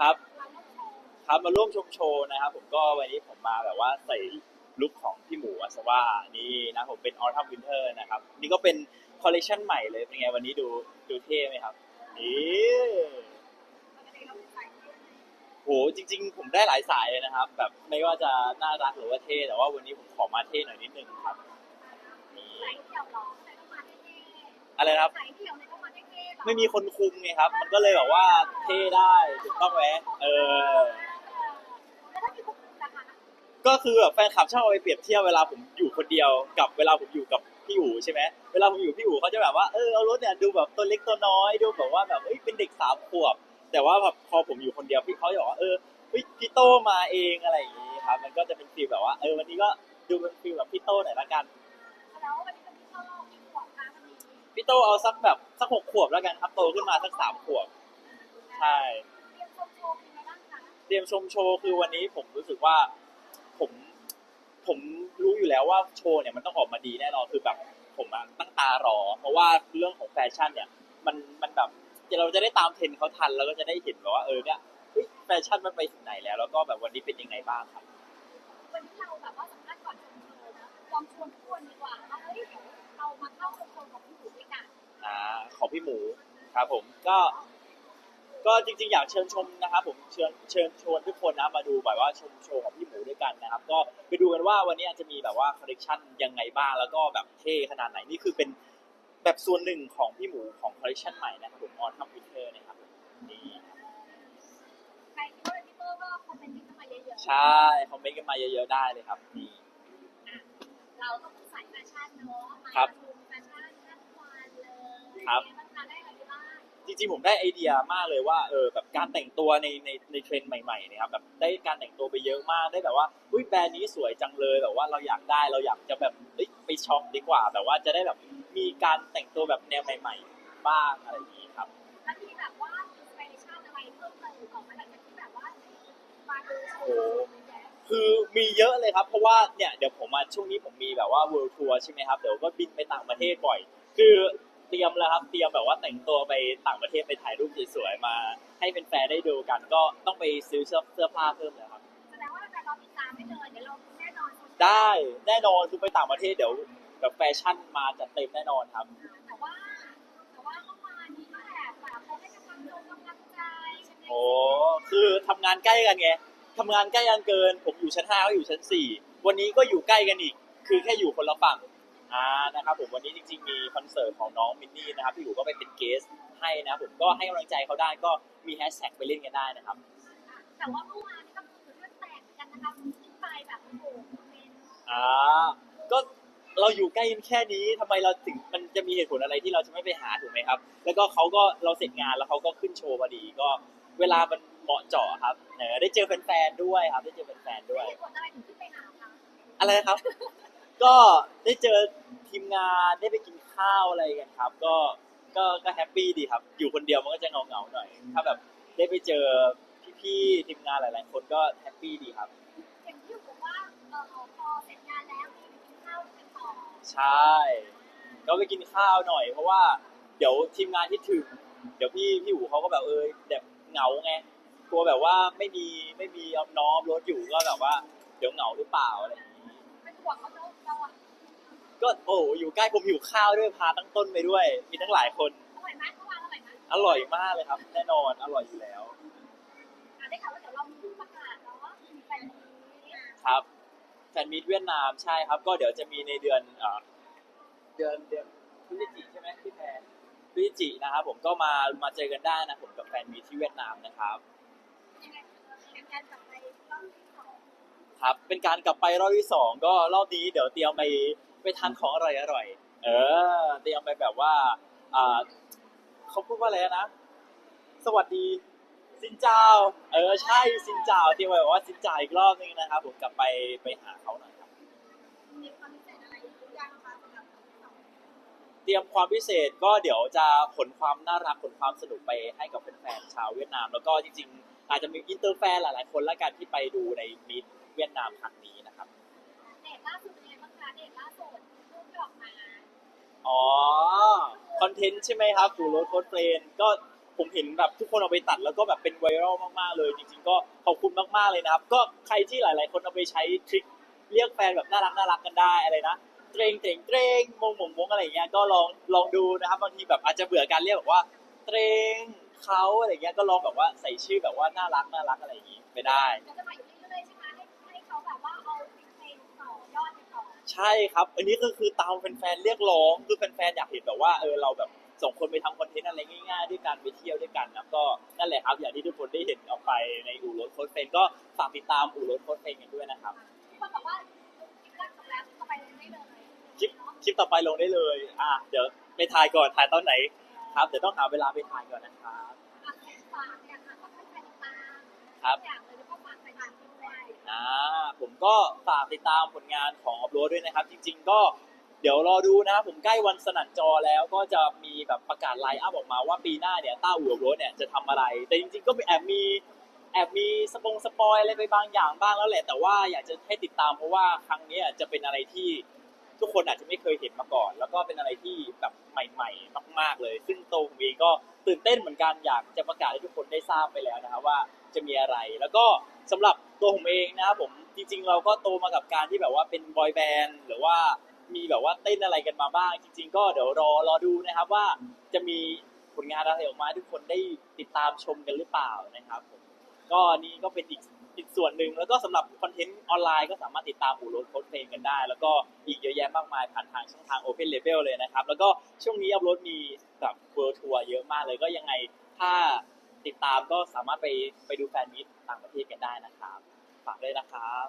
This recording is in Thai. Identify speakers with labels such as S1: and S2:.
S1: ครับ ครับมาร่วมชมโชว์นะครับ ผมก็วันนี้ผมมาแบบว่าใส่ลุคของพี่หมูอัศว่านี่นะผมเป็น Autumn Winter นะครับ นี่ก็เป็นคอลเลคชันใหม่เลยเป็นไงวันนี้ดูดูเท่ไหมครับนี่
S2: ปกติเราใส่เสื้อ
S1: โหจริง ๆ ผมได้หลายสายเลยนะครับ แบบไม่ว่าจะน่ารักหรือว่าเท่แต่ว่าวันนี้ผมขอมาเท่หน่อยนิดนึงครับนี่
S2: อะ
S1: ไรนะครับ
S2: ๆใส่เดี่ยวเนี่ยต้องมาเท่ๆหรอ
S1: ไม่มีคนคุมไงครับ มันก็เลยแบบว่าเท่ได้ถูกต้องไหมเออ
S2: แล้วถ้ามีคนคุมล่ะคะ
S1: ก็คือแบบแฟนคลับชอบเอาไปเปรียบเทียบเวลาผมอยู่คนเดียวกับเวลาผมอยู่กับพี่อู๋ใช่ไหมเวลาผมอยู่พี่อู๋เขาจะแบบว่าเออเอารถเนี่ยดูแบบตัวเล็กตัวน้อยดูแบบว่าแบบเอ้ยเป็นเด็กสามขวบ แต่ว่าแบบพอผมอยู่คนเดียวพี่เขาจะบอกว่าเออเฮ้ยพี่โตมาเองอะไรอย่างงี้ครับ มันก็จะเป็นฟีลแบบว่าเออวันนี้ก็ดูเป็นฟีลแบบพี่โตหน่อยละกัน
S2: แล้ววันนี้เป็นที่เข้ารอบมี
S1: พี่โตเอาสักแบบสักหกขวบแล้วกันครับโตขึ้นมาสักสามขวบใช่
S2: เตรียมชมโชว์เป็นไงบ้างคะ
S1: เตรียมชมโชว์คือวันนี้ผมรู้สึกว่าผมผมรู้อยู่แล้วว่าโชว์เนี่ยมันต้องออกมาดีแน่นอนคือแบบผมอะตั้งตารอ เพราะว่าเรื่องของแฟชั่นเนี่ย มันมันแบบเราจะได้ตามเทรนด์เขาทันแล้วก็จะได้เห็นแบบว่าเออเนี่ยเฮ้ยแฟชั่นมันไปถึงไหนแล้ว แล้วก็แบบวันนี้เป็นยังไงบ้างครับ
S2: วันนี้เราแบบว่าสัมภาษณ์ก่อนชมโชว์นะลองชวนทุกคนดีกว่าว่าเฮ้ยเดี๋ยวเรามาเข้าชมโชว์ของพี่หมูด้วยกัน
S1: อ่าของพี่หมูครับผมก็ ก็จริงๆ อยากเชิญชมนะครับผมเชิญเชิญชวนทุกคนนะมาดูแบบว่าชมโชว์ของพี่หมูด้วยกันนะครับ ก็ไปดูกันว่าวันนี้จะมีแบบว่าคอลเลคชันยังไงบ้างแล้วก็แบบเท่ขนาดไหนนี่คือเป็นแบบส่วนหนึ่งของพี่หมูของคอลเลคชันใหม่นะครับผมออนทัมวิเทอร์นะครับนี่
S2: ใครคิดว่าเป็นพี่เตอร์ก็คอมเมนต์กันเข้ามาเยอะๆ
S1: ใช่คอมเมนต์กันมาเยอะๆได้เลยครับนี่
S2: เราต้องเป็นสายแฟชั่นเนาะมา
S1: ครับ ครับ
S2: เป็นไงางคะได้อะไรบ้าง
S1: จริงๆผมได้ไอเดียมากเลยว่าเออแบบการแต่งตัวในในในเทรนด์ใหม่ๆเนะครับแบบได้การแต่งตัวไปเยอะมากได้แบบว่าอุ้ยแบรนด์นี้สวยจังเลยแบบว่าเราอยากได้เราอยากจะแบบเอ้ยไปช็อปดีกว่าแบบว่าจะได้แบบมีการแต่งตัวแบบแนวใหม่ ๆ บ้างอะไรอย่างนี้ครับ
S2: แล้วมีแบบว่าอินสปิเรชันอะไรเพิ่มเติมออกมาหลังจากที่แบบว่ามาดูโช
S1: โอ้
S2: ว์
S1: คือมีเยอะเลยครับ เพราะว่าเนี่ยเดี๋ยวผมมาช่วงนี้ผมมีแบบว่า world tour ใช่ไหมครับ เดี๋ยวก็บินไปต่างประเทศบ่อย คือ เตรียมแล้วครับ เตรียมแบบว่าแต่งตัวไปต่างประเทศไปถ่ายรูปสวยๆมา ให้เป็นแฟนๆได้ดูกัน ก็ต้องไปซื้อเสื้อเสื้อผ้าเพิ่มเลยครับ
S2: แสดงว่าแต่เราติดตามไม่เลยเดี๋ยวเราแน่นอน
S1: ได้แน่นอนคือไปต่างประเทศเดี๋ยวแบบแฟชั่นมาจะเต็มแน่นอนครับ
S2: แต่ว่าแต่ว่าเมื่อวานนี้ก็แอบแบบเขาให้กำลังใจกำลังใจใช่ไหม
S1: โอ้คือทำงานใกล้กันไงทำงานใกล้กันเกิน ผมอยู่ชั้นห้าเขาอยู่ชั้นสี่วันนี้ก็อยู่ใกล้กันอีก คือแค่อยู่คนละฝั่ง อ่านะครับผมวันนี้จริงๆมีคอนเสิร์ตของน้องมินนี่นะครับพี่อยู่ก็ไปเป็นเกสให้นะผมก็ให้กำลังใจเขาได้ก็มีแฮชแท็กไปเล่นกันได้นะครับ
S2: แต่ว่าเมื่อวานนี้ก็คือเรื่องแตกกันนะคะขึ้นไปแบบโอ้โหคอมเมนต์
S1: อ่าก็เราอยู่ใกล้กันแค่นี้ทำไมเราถึงมันจะมีเหตุผลอะไรที่เราจะไม่ไปหาถูกไหมครับ แล้วก็เขาก็เราเสร็จงานแล้วเขาก็ขึ้นโชว์พอดีก็เวลามันเหมาะเจาะครับเออได้เจอแฟนๆด้วยครับ ได้เจอแฟนๆด้วย
S2: เหตุผลอะไรถึงขึ้นไปหาคะ
S1: อะไรนะครับ ก็ได้เจอทีมงานได้ไปกินข้าวอะไรกันครับ ก็ก็ก็แฮปปี้ดีครับ อยู่คนเดียวมันก็จะเงาๆหน่อย ถ้าแบบได้ไปเจอพี่ๆทีมงานหลาย ๆ คนก็แฮปปี้ดีครับ
S2: เห็นที่บอกว่าเออพอเสร็จงานแล้วมีไปกินข้าวกันต่อ
S1: ใช่ ก็ไปกินข้าวหน่อย เพราะว่าเดี๋ยวทีมงานที่ถึง เดี๋ยวพี่พี่อู๋เขาก็แบบเออแบบเหงาไงกลัวแบบว่าไม่มีไม่มีน้อมรถอยู่ก็แบบว่า เดี๋ยวเหงาหรือเปล่าอะไรอย่างนี้
S2: เป็นห่วงเขาเรา เราอะ
S1: ก็โอ้อยู่ใกล้ผมหิวข้าวด้วยพาตั้งต้นไปด้วย มีทั้งหลายคน
S2: อร่อยไหมเมื่อวานอร่อยไหม
S1: อร่อยมากเลยครับ แน่นอนอร่อยอยู่แล้ว
S2: อะได้ข่าวว่าเดี๋ยวเรามีประกาศเนาะมีแฟนนี้
S1: ครับแฟนมิตรเวียดนามใช่ครับ ก็เดี๋ยวจะมีในเดือนเอ่อเดือนเดือนพฤศจิใช่ไหมพี่แพรพฤศจินะครับผมก็มามาเจอกันได้นะผมกับแฟนมิตรที่เวียดนามนะครับ
S2: ยังไงเป็นการกลับไปรอบที่สอง
S1: ครับ เป็นการกลับไปรอบที่สองก็รอบนี้เดี๋ยวเตรียมไปไปทานของอร่อยอร่อยๆเออ เตรียมไปแบบว่าอ่าเขาพูดว่าอะไรนะ สวัสดีสินเจ้า เออใช่สินเจ้าเตรียมไว้แบบว่าสินเจ้าอีกรอบนึงนะครับผมกลับไปไปหาเขาหน่อยครับ
S2: มีความพิเศษอะไรยางนะคะสำหรับรอบที่สอง
S1: เตรียมความพิเศษก็เดี๋ยวจะขนความน่ารักขนความสนุกไปให้กับแฟนๆชาวเวียดนาม แล้วก็จริงๆ อาจจะมีอินเตอร์แฟนหลายๆ คนละกันที่ไปดูในมิตเวียดนามครั้งนี้นะครับ
S2: เดทล่าสุดเป็นไงบ้างคะเดทล่าสุดรูปที่ออกมา
S1: อ๋อคอนเทนต์ใช่ไหมครับสู่รถโค้ดเฟรนก็ผมเห็นแบบทุกคนเอาไปตัดแล้วก็แบบเป็นไวรัลมากๆเลยจริง ๆ ก็ขอบคุณมากๆเลยนะครับ ก็ใครที่หลาย ๆ คนเอาไปใช้ทริคเรียกแฟนแบบน่ารักน่ารักกันได้อะไรนะเตรงเตรงเตรงมงมงมงอะไรอย่างเงี้ยก็ลองลองดูนะครับบางทีแบบอาจจะเบื่อการเรียกแบบว่าเตรง เขาอะไรเงี้ยก็ลองแบบว่าใส่ชื่อแบบว่าน่ารักน่ารักอะไรอย่างงี้ไปได้
S2: เดี๋ยวจะมาอยู่เรื่อยๆใช่ไหมให้ให้เขาแบบว่าเอาเพลงต่อยอดไปต่อ
S1: ใช่ครับ อันนี้ก็คือตามแฟนๆเรียกร้องคือแฟนๆอยากเห็นแบบว่าเออเราแบบส่งคนไปทำคอนเทนต์อะไรง่ายๆด้วยกันไปเที่ยวด้วยกันนะก็นั่นแหละครับอย่างที่ทุกคนได้เห็นออกไปในอู่รถโค้ดเฟนก็ฝากติดตามอู่รถโค้ดเฟนกันด้วยนะครับ
S2: ที่คนบอกว่าคลิปแรกจบแล้วต่อไปเลยได้เลย
S1: คลิปคลิปต่อไปลงได้เลย อะ เดี๋ยวไปถ่ายก่อนถ่ายตอนไหน ครับเดี๋ยวต้องหาเวลาไปถ่ายก่อนนะครับ
S2: ฝากเนี่ยค่ะขอให้ใครติดตาม
S1: ครับ
S2: อ่า
S1: ผมก็ฝากติดตามผลงานของออฟโรดด้วยนะครับ จริง ๆ ก็เดี๋ยวรอดูนะครับผมใกล้วันสนั่นจอแล้วก็จะมีแบบประกาศไลน์อัพออกมาว่าปีหน้าเนี่ยต้าอู่ออฟโรดเนี่ยจะทำอะไร แต่จริง ๆ ก็แอบมีแอบมีสปงสปอยอะไรไปบางอย่างบ้างแล้วแหละ แต่ว่าอยากจะให้ติดตามเพราะว่าครั้งนี้จะเป็นอะไรที่ ทุกคนอาจจะไม่เคยเห็นมาก่อน แล้วก็เป็นอะไรที่แบบใหม่ ๆ มาก ๆ เลย ซึ่งตัวผมเองก็ตื่นเต้นเหมือนกันอยากจะประกาศให้ทุกคนได้ทราบไปแล้วนะครับว่าจะมีอะไร แล้วก็สำหรับตัวผมเองนะครับผมจริง ๆ เราก็โตมากับการที่แบบว่าเป็นบอยแบนด์หรือว่ามีแบบว่าเต้นอะไรกันมาบ้าง จริง ๆ ก็เดี๋ยวรอรอดูนะครับว่าจะมีผลงานอะไรออกมาทุกคนได้ติดตามชมกันหรือเปล่านะครับผมก็นี่ก็เป็นอีก อีกส่วนหนึ่งแล้วก็สำหรับคอนเทนต์ออนไลน์ก็สามารถติดตามอู่รถโค้ดเพลงกันได้ แล้วก็อีกเยอะแยะมากมายผ่านทางช่องทาง Open Level เลยนะครับ แล้วก็ช่วงนี้อัพโหลดมีแบบเวิร์ทัวร์เยอะมากเลยก็ยังไงถ้าติดตามก็สามารถไปไปดูแฟนมิตต่างประเทศกันได้นะครับ ฝากด้วยนะครับ